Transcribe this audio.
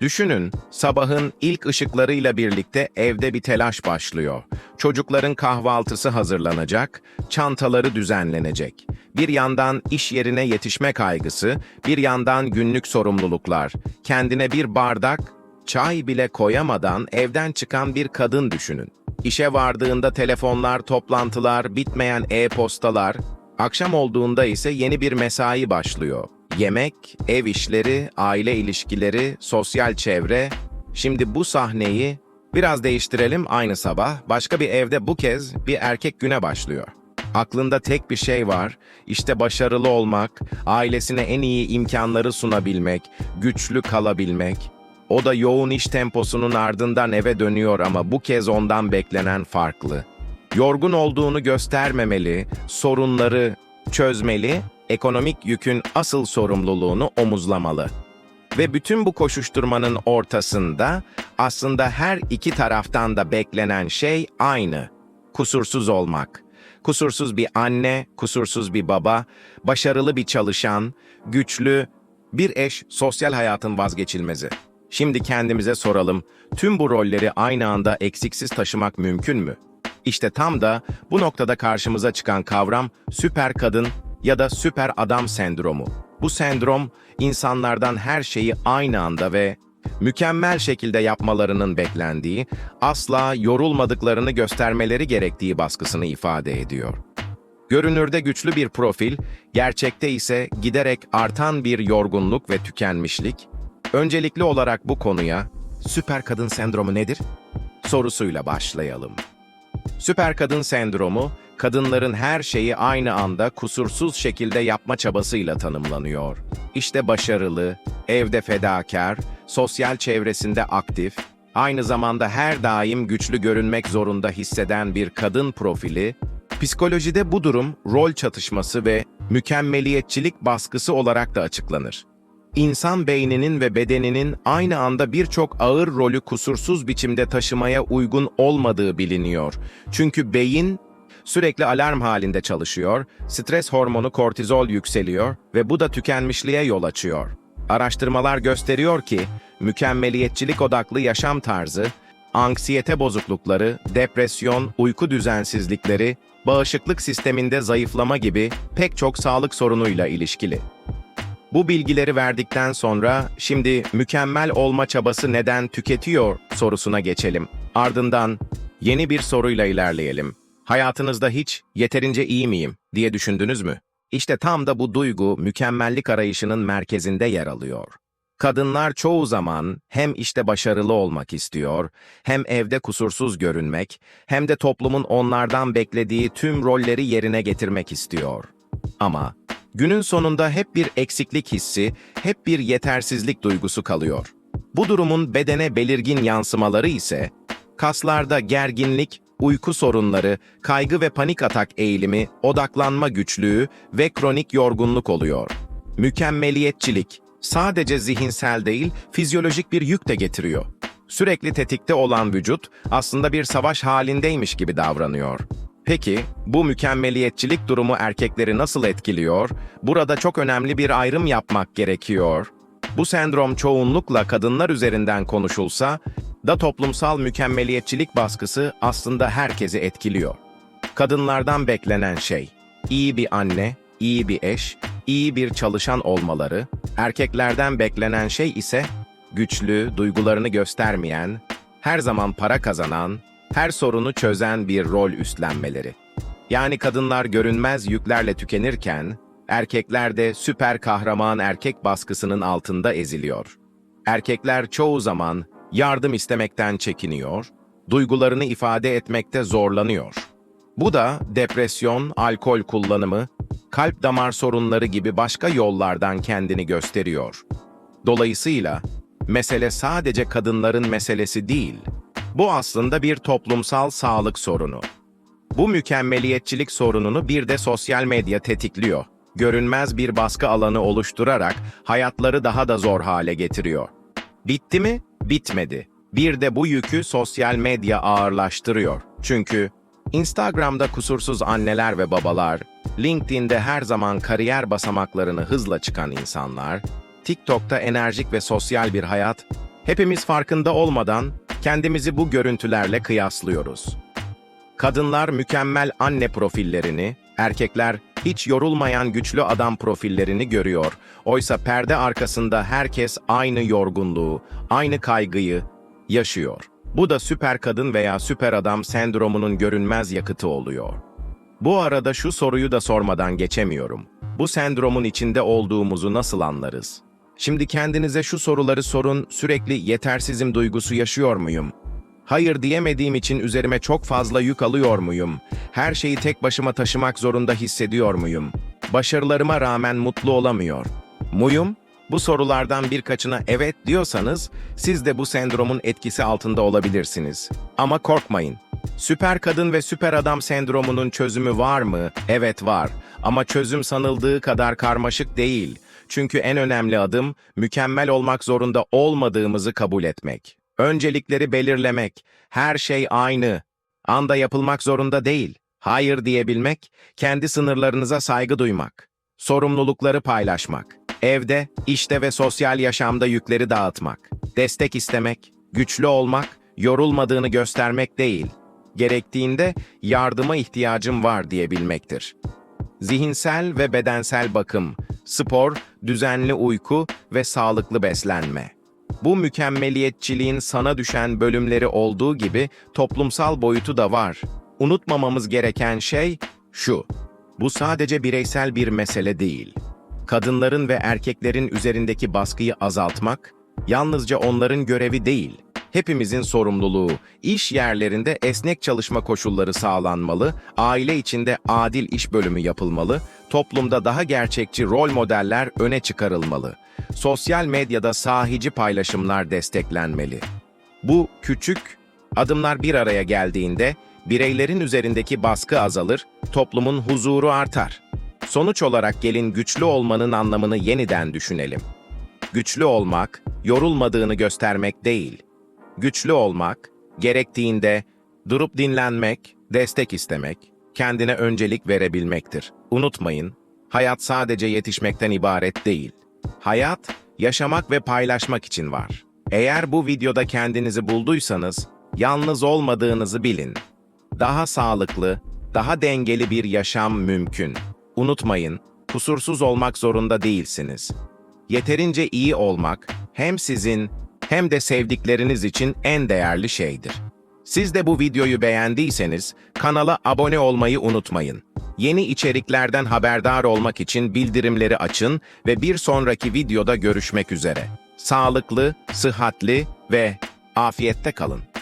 Düşünün, sabahın ilk ışıklarıyla birlikte evde bir telaş başlıyor. Çocukların kahvaltısı hazırlanacak, çantaları düzenlenecek. Bir yandan iş yerine yetişme kaygısı, bir yandan günlük sorumluluklar. Kendine bir bardak, çay bile koyamadan evden çıkan bir kadın düşünün. İşe vardığında telefonlar, toplantılar, bitmeyen e-postalar, akşam olduğunda ise yeni bir mesai başlıyor. Yemek, ev işleri, aile ilişkileri, sosyal çevre. Şimdi bu sahneyi biraz değiştirelim aynı sabah. Başka bir evde bu kez bir erkek güne başlıyor. Aklında tek bir şey var, işte başarılı olmak, ailesine en iyi imkanları sunabilmek, güçlü kalabilmek. O da yoğun iş temposunun ardından eve dönüyor ama bu kez ondan beklenen farklı. Yorgun olduğunu göstermemeli, sorunları çözmeli, ekonomik yükün asıl sorumluluğunu omuzlamalı. Ve bütün bu koşuşturmanın ortasında aslında her iki taraftan da beklenen şey aynı. Kusursuz olmak. Kusursuz bir anne, kusursuz bir baba, başarılı bir çalışan, güçlü bir eş sosyal hayatın vazgeçilmezi. Şimdi kendimize soralım, tüm bu rolleri aynı anda eksiksiz taşımak mümkün mü? İşte tam da bu noktada karşımıza çıkan kavram süper kadın ya da süper adam sendromu. Bu sendrom insanlardan her şeyi aynı anda ve mükemmel şekilde yapmalarının beklendiği, asla yorulmadıklarını göstermeleri gerektiği baskısını ifade ediyor. Görünürde güçlü bir profil, gerçekte ise giderek artan bir yorgunluk ve tükenmişlik. Öncelikli olarak bu konuya süper kadın sendromu nedir? sorusuyla başlayalım. Süper kadın sendromu, kadınların her şeyi aynı anda kusursuz şekilde yapma çabasıyla tanımlanıyor. İşte başarılı, evde fedakar, sosyal çevresinde aktif, aynı zamanda her daim güçlü görünmek zorunda hisseden bir kadın profili, psikolojide bu durum rol çatışması ve mükemmeliyetçilik baskısı olarak da açıklanır. İnsan beyninin ve bedeninin aynı anda birçok ağır rolü kusursuz biçimde taşımaya uygun olmadığı biliniyor. Çünkü beyin sürekli alarm halinde çalışıyor, stres hormonu kortizol yükseliyor ve bu da tükenmişliğe yol açıyor. Araştırmalar gösteriyor ki mükemmeliyetçilik odaklı yaşam tarzı, anksiyete bozuklukları, depresyon, uyku düzensizlikleri, bağışıklık sisteminde zayıflama gibi pek çok sağlık sorunuyla ilişkili. Bu bilgileri verdikten sonra şimdi mükemmel olma çabası neden tüketiyor sorusuna geçelim. Ardından yeni bir soruyla ilerleyelim. Hayatınızda hiç yeterince iyi miyim diye düşündünüz mü? İşte tam da bu duygu mükemmellik arayışının merkezinde yer alıyor. Kadınlar çoğu zaman hem işte başarılı olmak istiyor, hem evde kusursuz görünmek, hem de toplumun onlardan beklediği tüm rolleri yerine getirmek istiyor. Ama günün sonunda hep bir eksiklik hissi, hep bir yetersizlik duygusu kalıyor. Bu durumun bedene belirgin yansımaları ise kaslarda gerginlik, uyku sorunları, kaygı ve panik atak eğilimi, odaklanma güçlüğü ve kronik yorgunluk oluyor. Mükemmeliyetçilik sadece zihinsel değil, fizyolojik bir yük de getiriyor. Sürekli tetikte olan vücut aslında bir savaş halindeymiş gibi davranıyor. Peki, bu mükemmeliyetçilik durumu erkekleri nasıl etkiliyor? Burada çok önemli bir ayrım yapmak gerekiyor. Bu sendrom çoğunlukla kadınlar üzerinden konuşulsa da toplumsal mükemmeliyetçilik baskısı aslında herkesi etkiliyor. Kadınlardan beklenen şey, iyi bir anne, iyi bir eş, iyi bir çalışan olmaları, erkeklerden beklenen şey ise güçlü, duygularını göstermeyen, her zaman para kazanan, her sorunu çözen bir rol üstlenmeleri. Yani kadınlar görünmez yüklerle tükenirken, erkekler de süper kahraman erkek baskısının altında eziliyor. Erkekler çoğu zaman yardım istemekten çekiniyor, duygularını ifade etmekte zorlanıyor. Bu da depresyon, alkol kullanımı, kalp damar sorunları gibi başka yollardan kendini gösteriyor. Dolayısıyla mesele sadece kadınların meselesi değil. Bu aslında bir toplumsal sağlık sorunu. Bu mükemmeliyetçilik sorununu bir de sosyal medya tetikliyor. Görünmez bir baskı alanı oluşturarak hayatları daha da zor hale getiriyor. Bitti mi? Bitmedi. Bir de bu yükü sosyal medya ağırlaştırıyor. Çünkü Instagram'da kusursuz anneler ve babalar, LinkedIn'de her zaman kariyer basamaklarını hızla çıkan insanlar, TikTok'ta enerjik ve sosyal bir hayat, Hepimiz farkında olmadan kendimizi bu görüntülerle kıyaslıyoruz. Kadınlar mükemmel anne profillerini, erkekler hiç yorulmayan güçlü adam profillerini görüyor. Oysa perde arkasında herkes aynı yorgunluğu, aynı kaygıyı yaşıyor. Bu da süper kadın veya süper adam sendromunun görünmez yakıtı oluyor. Bu arada şu soruyu da sormadan geçemiyorum. Bu sendromun içinde olduğumuzu nasıl anlarız? Şimdi kendinize şu soruları sorun, sürekli yetersizim duygusu yaşıyor muyum? Hayır diyemediğim için üzerime çok fazla yük alıyor muyum? Her şeyi tek başıma taşımak zorunda hissediyor muyum? Başarılarıma rağmen mutlu olamıyor. Muyum? Bu sorulardan birkaçına evet diyorsanız siz de bu sendromun etkisi altında olabilirsiniz. Ama korkmayın. Süper kadın ve süper adam sendromunun çözümü var mı? Evet var. Ama çözüm sanıldığı kadar karmaşık değil. Çünkü en önemli adım mükemmel olmak zorunda olmadığımızı kabul etmek. Öncelikleri belirlemek. Her şey aynı. Anda yapılmak zorunda değil. Hayır diyebilmek, kendi sınırlarınıza saygı duymak. Sorumlulukları paylaşmak. Evde, işte ve sosyal yaşamda yükleri dağıtmak. Destek istemek, güçlü olmak, yorulmadığını göstermek değil. Gerektiğinde yardıma ihtiyacım var diyebilmektir. Zihinsel ve bedensel bakım, spor, düzenli uyku ve sağlıklı beslenme. Bu mükemmeliyetçiliğin sana düşen bölümleri olduğu gibi toplumsal boyutu da var. Unutmamamız gereken şey şu. Bu sadece bireysel bir mesele değil. Kadınların ve erkeklerin üzerindeki baskıyı azaltmak, yalnızca onların görevi değil, hepimizin sorumluluğu. İş yerlerinde esnek çalışma koşulları sağlanmalı, aile içinde adil iş bölümü yapılmalı, toplumda daha gerçekçi rol modeller öne çıkarılmalı. Sosyal medyada sahici paylaşımlar desteklenmeli. Bu küçük adımlar bir araya geldiğinde bireylerin üzerindeki baskı azalır, toplumun huzuru artar. Sonuç olarak gelin güçlü olmanın anlamını yeniden düşünelim. Güçlü olmak, yorulmadığını göstermek değil. Güçlü olmak, gerektiğinde durup dinlenmek, destek istemek, kendine öncelik verebilmektir. Unutmayın, hayat sadece yetişmekten ibaret değil. Hayat, yaşamak ve paylaşmak için var. Eğer bu videoda kendinizi bulduysanız, yalnız olmadığınızı bilin. Daha sağlıklı, daha dengeli bir yaşam mümkün. Unutmayın, kusursuz olmak zorunda değilsiniz. Yeterince iyi olmak hem sizin hem de sevdikleriniz için en değerli şeydir. Siz de bu videoyu beğendiyseniz kanala abone olmayı unutmayın. Yeni içeriklerden haberdar olmak için bildirimleri açın ve bir sonraki videoda görüşmek üzere. Sağlıklı, sıhhatli ve afiyette kalın.